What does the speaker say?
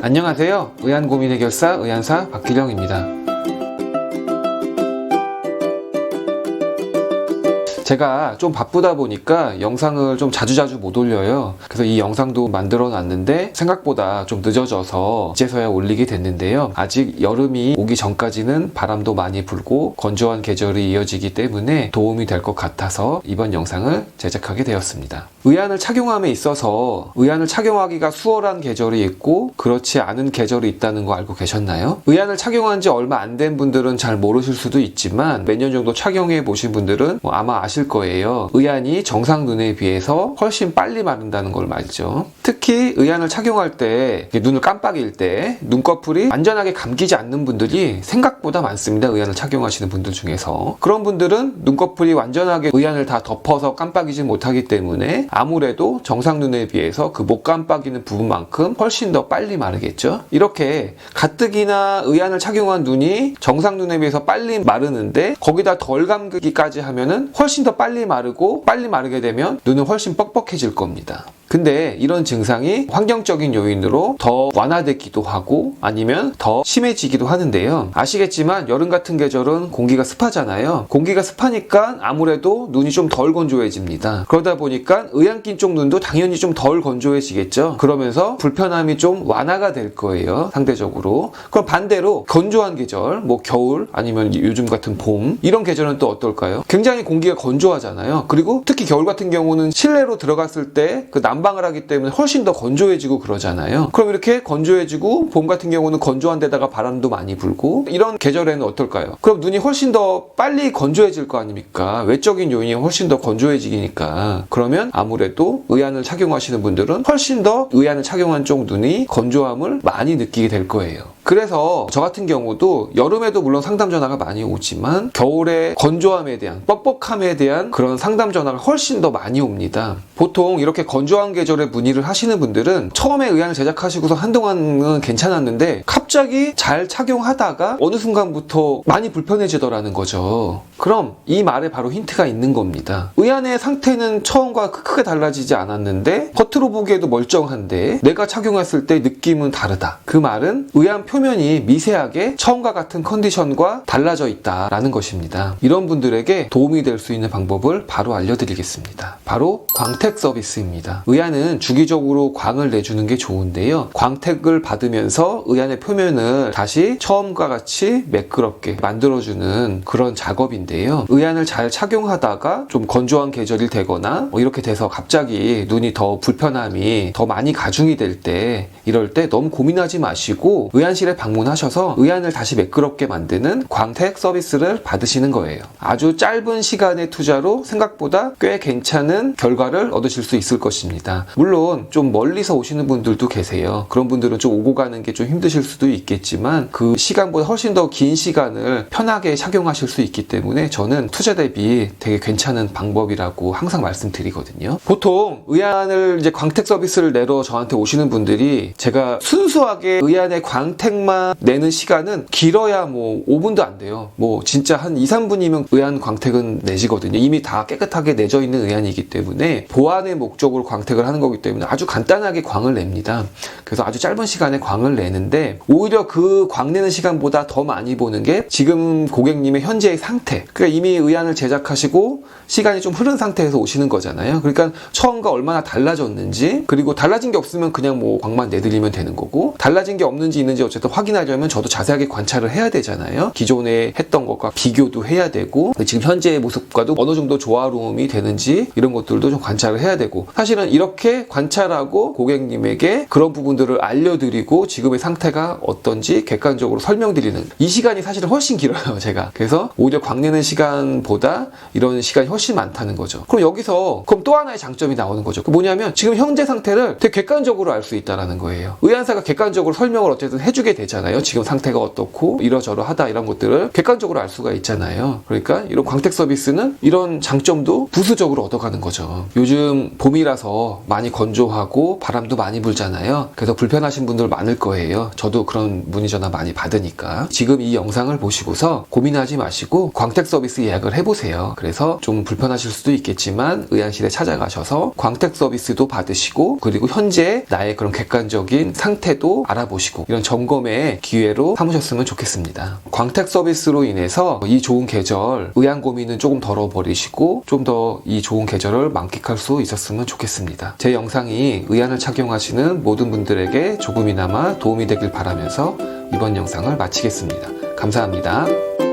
안녕하세요. 의안 고민 해결사 의안사 박기령입니다. 제가 좀 바쁘다 보니까 영상을 좀 자주자주 못 올려요. 그래서 이 영상도 만들어 놨는데 생각보다 좀 늦어져서 이제서야 올리게 됐는데요. 아직 여름이 오기 전까지는 바람도 많이 불고 건조한 계절이 이어지기 때문에 도움이 될 것 같아서 이번 영상을 제작하게 되었습니다. 의안을 착용함에 있어서 의안을 착용하기가 수월한 계절이 있고 그렇지 않은 계절이 있다는 거 알고 계셨나요? 의안을 착용한 지 얼마 안 된 분들은 잘 모르실 수도 있지만 몇 년 정도 착용해 보신 분들은 뭐 아마 아실 거예요. 의안이 정상 눈에 비해서 훨씬 빨리 마른다는 걸 말이죠. 특히 의안을 착용할 때 눈을 깜빡일 때 눈꺼풀이 완전하게 감기지 않는 분들이 생각보다 많습니다. 의안을 착용하시는 분들 중에서 그런 분들은 눈꺼풀이 완전하게 의안을 다 덮어서 깜빡이지 못하기 때문에 아무래도 정상 눈에 비해서 그 못 깜빡이는 부분만큼 훨씬 더 빨리 마르겠죠. 이렇게 가뜩이나 의안을 착용한 눈이 정상 눈에 비해서 빨리 마르는데 거기다 덜 감기까지 하면은 훨씬 더 빨리 마르고 빨리 마르게 되면 눈은 훨씬 뻑뻑해질 겁니다. 근데 이런 증상이 환경적인 요인으로 더 완화되기도 하고 아니면 더 심해지기도 하는데요. 아시겠지만 여름 같은 계절은 공기가 습하잖아요. 공기가 습하니까 아무래도 눈이 좀 덜 건조해집니다. 그러다 보니까 의안낀 쪽 눈도 당연히 좀 덜 건조해지겠죠. 그러면서 불편함이 좀 완화가 될 거예요. 상대적으로. 그럼 반대로 건조한 계절, 뭐 겨울 아니면 요즘 같은 봄 이런 계절은 또 어떨까요? 굉장히 공기가 건조 하잖아요. 그리고 특히 겨울 같은 경우는 실내로 들어갔을 때 그 난방을 하기 때문에 훨씬 더 건조해지고 그러잖아요. 그럼 이렇게 건조해지고 봄 같은 경우는 건조한 데다가 바람도 많이 불고 이런 계절에는 어떨까요? 그럼 눈이 훨씬 더 빨리 건조해질 거 아닙니까? 외적인 요인이 훨씬 더 건조해지니까 그러면 아무래도 의안을 착용하시는 분들은 훨씬 더 의안을 착용한 쪽 눈이 건조함을 많이 느끼게 될 거예요. 그래서 저 같은 경우도 여름에도 물론 상담 전화가 많이 오지만 겨울에 건조함에 대한 뻑뻑함에 대한 그런 상담 전화가 훨씬 더 많이 옵니다. 보통 이렇게 건조한 계절에 문의를 하시는 분들은 처음에 의안을 제작하시고서 한동안은 괜찮았는데 갑자기 잘 착용하다가 어느 순간부터 많이 불편해지더라는 거죠. 그럼 이 말에 바로 힌트가 있는 겁니다. 의안의 상태는 처음과 크게 달라지지 않았는데 겉으로 보기에도 멀쩡한데 내가 착용했을 때 느낌은 다르다. 그 말은 의안 표 면이 미세하게 처음과 같은 컨디션과 달라져 있다라는 것입니다. 이런 분들에게 도움이 될 수 있는 방법을 바로 알려드리겠습니다. 바로 광택 서비스입니다. 의안은 주기적으로 광을 내주는 게 좋은데요. 광택을 받으면서 의안의 표면을 다시 처음과 같이 매끄럽게 만들어주는 그런 작업인데요. 의안을 잘 착용하다가 좀 건조한 계절이 되거나 뭐 이렇게 돼서 갑자기 눈이 더 불편함이 더 많이 가중이 될 때 이럴 때 너무 고민하지 마시고 의안실 에 방문하셔서 의안을 다시 매끄럽게 만드는 광택 서비스를 받으시는 거예요. 아주 짧은 시간의 투자로 생각보다 꽤 괜찮은 결과를 얻으실 수 있을 것입니다. 물론 좀 멀리서 오시는 분들도 계세요. 그런 분들은 좀 오고 가는 게 좀 힘드실 수도 있겠지만 그 시간보다 훨씬 더 긴 시간을 편하게 착용하실 수 있기 때문에 저는 투자 대비 되게 괜찮은 방법이라고 항상 말씀드리거든요. 보통 의안을 이제 광택 서비스를 내러 저한테 오시는 분들이 제가 순수하게 의안의 광택 만 내는 시간은 길어야 뭐 5분도 안 돼요. 뭐 진짜 한 2, 3분이면 의안 광택은 내지거든요. 이미 다 깨끗하게 내져 있는 의안이기 때문에 보안의 목적으로 광택을 하는 거기 때문에 아주 간단하게 광을 냅니다. 그래서 아주 짧은 시간에 광을 내는데 오히려 그 광 내는 시간보다 더 많이 보는 게 지금 고객님의 현재의 상태. 그러니까 이미 의안을 제작하시고 시간이 좀 흐른 상태에서 오시는 거잖아요. 그러니까 처음과 얼마나 달라졌는지 그리고 달라진 게 없으면 그냥 뭐 광만 내드리면 되는 거고 달라진 게 없는지 있는지 어쨌든 확인하려면 저도 자세하게 관찰을 해야 되잖아요. 기존에 했던 것과 비교도 해야 되고 지금 현재의 모습과도 어느 정도 조화로움이 되는지 이런 것들도 좀 관찰을 해야 되고 사실은 이렇게 관찰하고 고객님에게 그런 부분들을 알려드리고 지금의 상태가 어떤지 객관적으로 설명드리는 이 시간이 사실은 훨씬 길어요 제가. 그래서 오히려 광내는 시간보다 이런 시간이 훨씬 많다는 거죠. 그럼 여기서 그럼 또 하나의 장점이 나오는 거죠. 그 뭐냐면 지금 현재 상태를 되게 객관적으로 알 수 있다라는 거예요. 의안사가 객관적으로 설명을 어쨌든 해주게 되잖아요. 지금 상태가 어떻고 이러저러하다 이런 것들을 객관적으로 알 수가 있잖아요. 그러니까 이런 광택 서비스는 이런 장점도 부수적으로 얻어가는 거죠. 요즘 봄이라서 많이 건조하고 바람도 많이 불잖아요. 그래서 불편하신 분들 많을 거예요. 저도 그런 문의 전화 많이 받으니까. 지금 이 영상을 보시고서 고민하지 마시고 광택 서비스 예약을 해보세요. 그래서 좀 불편하실 수도 있겠지만 의안실에 찾아가셔서 광택 서비스도 받으시고 그리고 현재 나의 그런 객관적 전체적인 상태도 알아보시고 이런 점검 의 기회로 삼으셨으면 좋겠습니다. 광택 서비스로 인해서 이 좋은 계절 의한 고민은 조금 덜어버리시고 좀 더 이 좋은 계절을 만끽할 수 있었으면 좋겠습니다. 제 영상이 의안을 착용하시는 모든 분들에게 조금이나마 도움이 되길 바라면서 이번 영상을 마치겠습니다. 감사합니다.